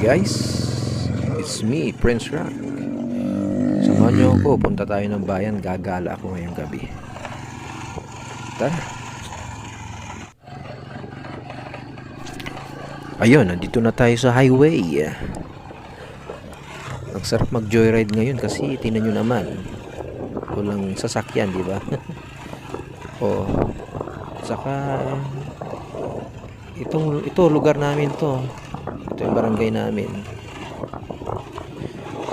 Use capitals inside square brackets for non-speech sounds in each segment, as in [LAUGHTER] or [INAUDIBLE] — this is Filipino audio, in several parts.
guys, it's me, Prince Rock. Samahan niyo ako, punta tayo ng bayan, gagala ako ngayong gabi. Tara. Ayun, nandito na tayo sa highway. Ang sarap mag-joyride ngayon kasi tingnan nyo naman. Walang sasakyan, di ba? [LAUGHS] o, saka itong ito lugar namin to. Ito yung barangay namin.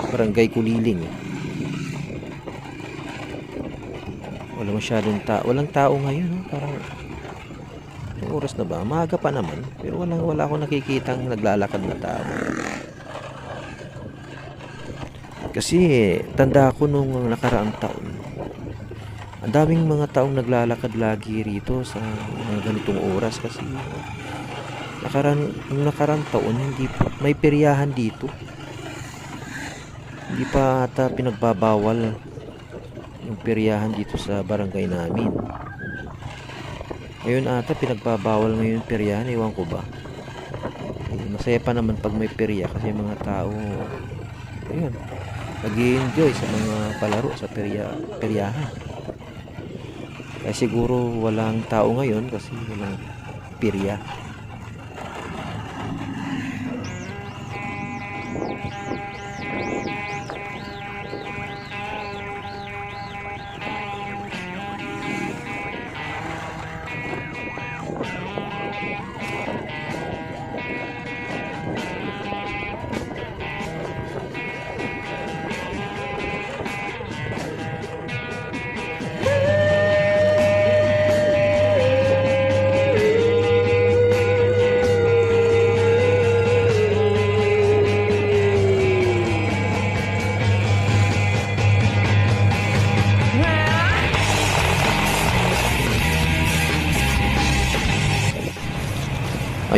Barangay Kuliling. Wala masyadong tao. Walang tao ngayon, no? Parang yung oras na ba? Maaga pa naman. Pero walang wala akong nakikitang naglalakad na tao. Kasi tanda ko nung nakaraang taon. Ang daming mga taong naglalakad lagi rito sa mga ganitong oras kasi nakaran nung nakarang taon hindi pa, may peryahan dito. Hindi pa ata pinagbabawal yung peryahan dito sa barangay namin. Ngayon ata pinagbabawal ngayon yung peryahan, ewan ko ba. Eh, masaya pa naman pag may perya kasi mga tao ayun, nag enjoy sa mga palaro sa perya, peryahan. Kaya siguro walang tao ngayon kasi walang perya.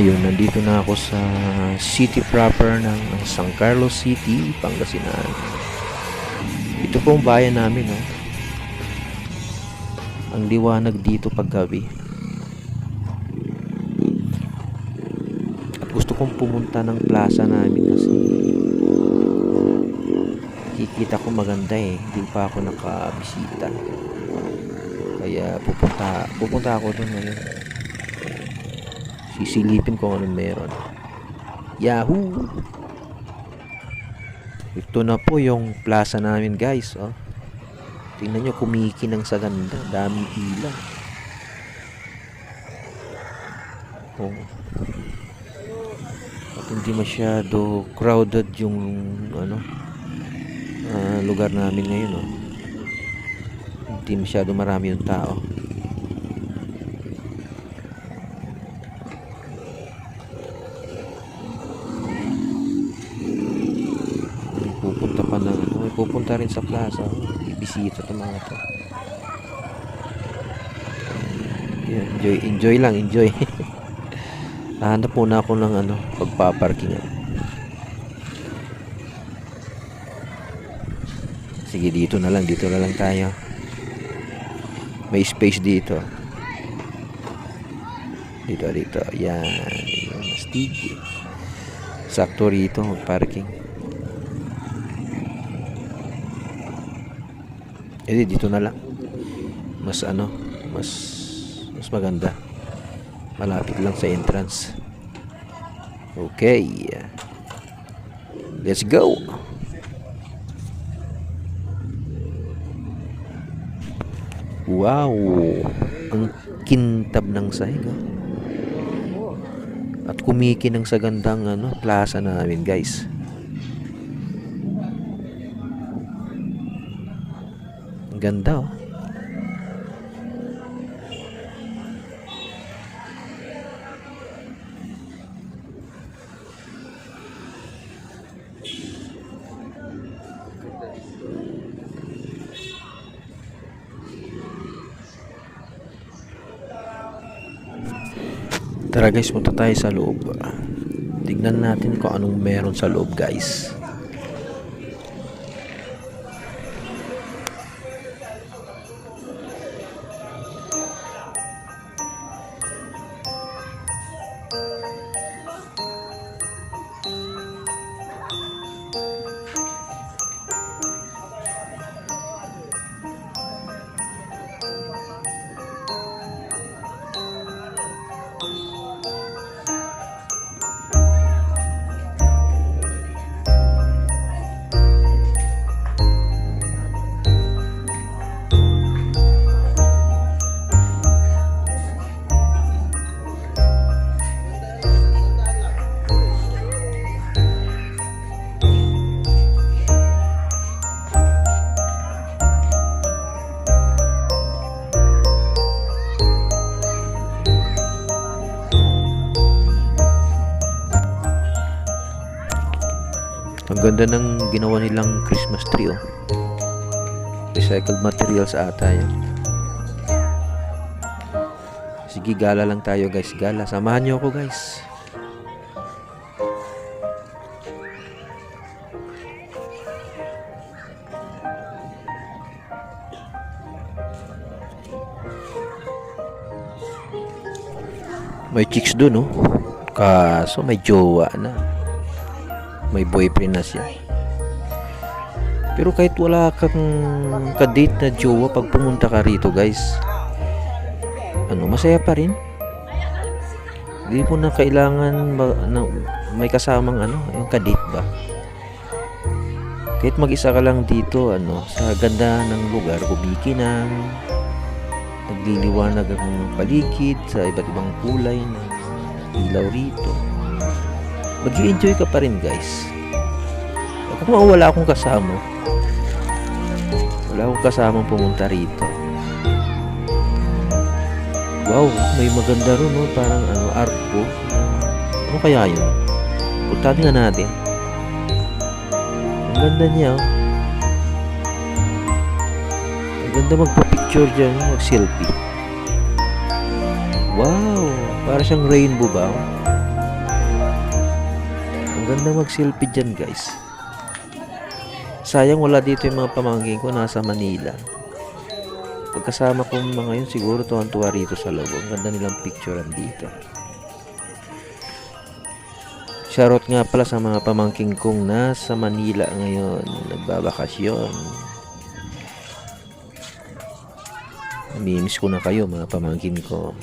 Ayun, nandito na ako sa city proper ng San Carlos City, Pangasinan. Ito po ang bayan namin, no? Ang liwanag dito paggabi. At gusto kong pumunta ng plaza namin kasi kikita ko maganda eh. Hindi pa ako nakabisita. Kaya pupunta, pupunta ako doon ngayon sisilipin ko anong meron yahoo ito na po yung plaza namin guys oh. tingnan nyo kumikinang sa ganda daming ilaw oh. at hindi masyado crowded yung ano ah, lugar namin ngayon oh. hindi masyado marami yung tao may pupunta pa ano, may pupunta rin sa plaza. Ibisita to mga to. Enjoy enjoy lang enjoy. [LAUGHS] Nahanap muna ako ng ano pagpaparkingan sige dito na lang dito na lang tayo. May space dito. Dito dito. Yan astig sakto rito parking Eh dito na lang. Mas ano, mas mas maganda. Malapit lang sa entrance. Okay. Let's go. Wow. Ang kintab ng sahig. oh. At kumikinang sa gandang ano, plaza namin, guys. Ganda oh. Tara guys, punta tayo sa loob. Tignan natin kung anong meron sa loob guys. Ganda ng ginawa nilang Christmas tree oh. Recycled materials ata yan. Sige, gala lang tayo guys. Gala. Samahan niyo ako guys. May chicks dun, oh. Kaso may jowa na. May boyfriend na siya. Pero kahit wala kang kadate na jowa pag pumunta ka rito, guys. Ano, masaya pa rin. Hindi mo na kailangan ma- na, may kasamang ano, yung kadate ba. Kahit mag-isa ka lang dito, ano, sa ganda ng lugar, kumikinang, nagliliwanag ang paligid sa iba't ibang kulay ng ilaw rito. Mag enjoy ka pa rin guys. Kung wala akong kasama, wala akong kasamang pumunta rito. Wow, may maganda ron, no? parang ano, arpo. Ano kaya yun? Puntahan nga natin. Ang ganda niya, oh. Ang ganda magpa-picture dyan, mag-selfie. Wow! Para siyang rainbow ba? Ang ganda mag-selfie dyan, guys. Sayang wala dito yung mga pamangkin ko nasa Manila. Pagkasama ko mga yun, siguro tuwan-tuwa rito sa loob. Ang ganda nilang picturean dito. Shoutout nga pala sa mga pamangking kong nasa Manila ngayon. Nagbabakasyon. Namimiss ko na kayo mga pamangkin ko.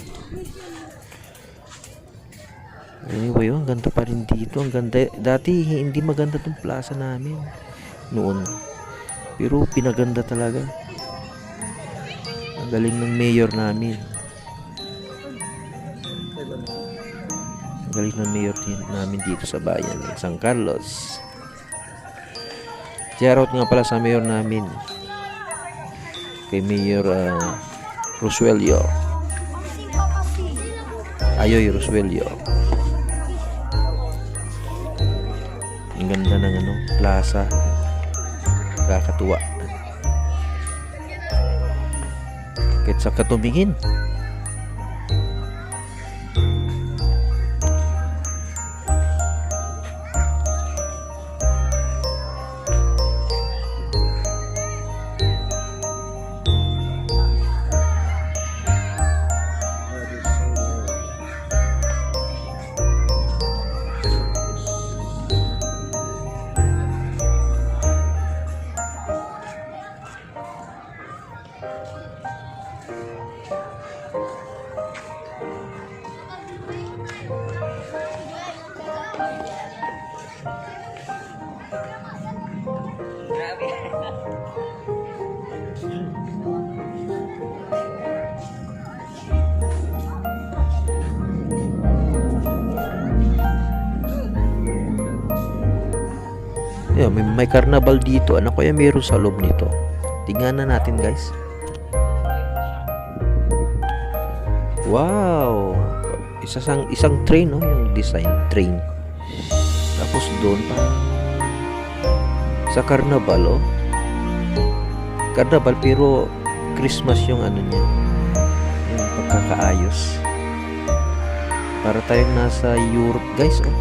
Anyway, ang ganda pa rin dito. Ang ganda. Dati hindi maganda tong plaza namin. Noon. Pero pinaganda talaga. Ang galing ng mayor namin. Ang galing ng mayor din namin dito sa bayan ng San Carlos. Shoutout nga pala sa mayor namin. Kay Mayor uh, Rosuelio. Ayoy Rosuelio. Ganda ng ano, plaza. Nakakatuwa. Kahit sa katumingin. [LAUGHS] Yeah, may, may carnival dito. Ano kaya meron sa loob nito? Tingnan na natin, guys. Wow! Isa sang isang train, no? Yung design train. Tapos doon pa sa carnival, oh. Carnival pero Christmas yung ano niya. Yung pagkakaayos. Para tayong nasa Europe, guys, oh.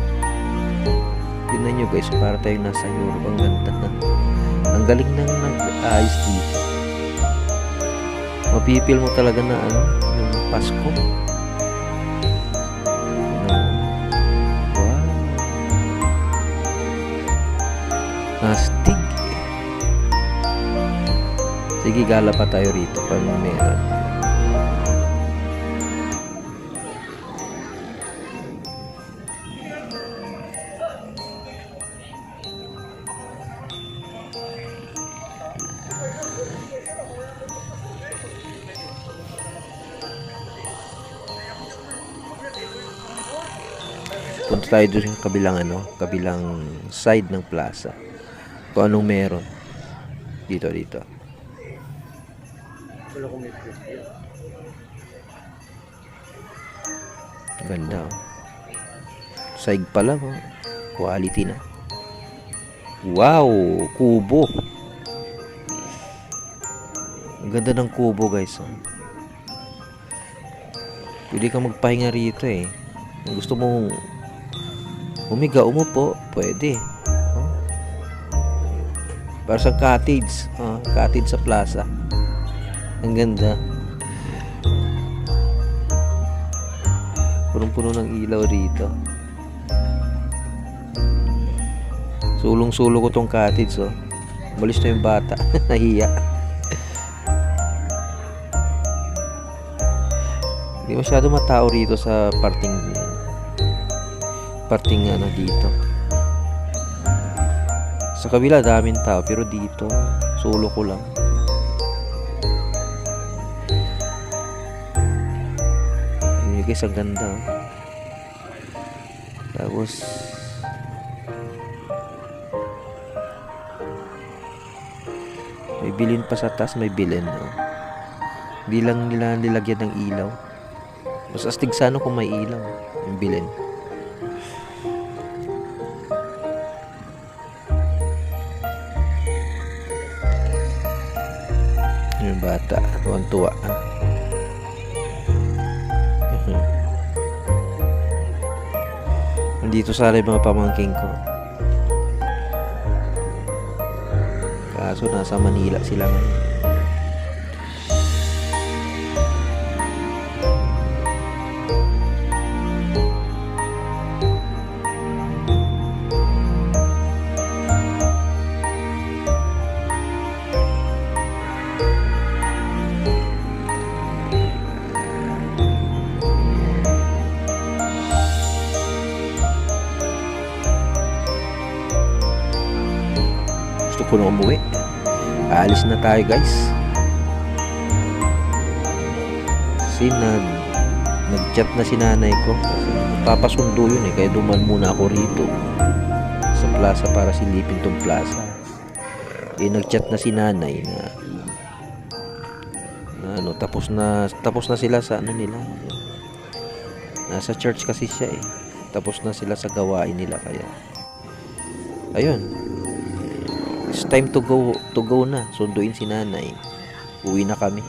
Tingnan nyo guys, para tayong nasa Europe. Ang ganda na. Ang galing nang nag-ayos dito. Mapipil mo talaga na ano, yung Pasko. Ano? Wow. Astig. Sige, gala pa tayo rito pag meron. Punta tayo doon sa kabilang ano, kabilang side ng plaza. Kung anong meron. Dito, dito. Ganda oh. Saig pa lang oh. Quality na. Wow, kubo. Ang ganda ng kubo, guys. Oh. Pwede kang magpahinga rito eh. Kung gusto mong humiga, umupo, pwede. Oh. Para sa cottage. Oh, cottage sa plaza. Ang ganda. Punong-puno ng ilaw rito. Sulong-sulo ko tong cottage, oh. Malis na yung bata. [LAUGHS] Nahiya. Hindi masyado matao rito sa parting parting ano dito. Sa kabila daming tao pero dito solo ko lang. Yun guys ang ganda. oh. Tapos may bilin pa sa taas, may bilin. Oh. Hindi lang nila nilagyan ng ilaw. Mas astig sana kung may ilaw. Yung bilin. Bata. Tuwan-tuwa. Mhm. Nandito sana yung mga pamangking ko. Kaso nasa Manila sila ngayon. Gusto ko na umuwi. Aalis na tayo guys. Kasi nag, nag-chat na si nanay ko. Papasundo yun eh. Kaya duman muna ako rito. Sa plaza para silipin tong plaza. Eh nag-chat na si nanay na na ano, tapos na tapos na sila sa ano nila. Nasa church kasi siya eh. Tapos na sila sa gawain nila kaya. Ayun, It's time to go to go na. Sunduin si nanay. Uwi na kami.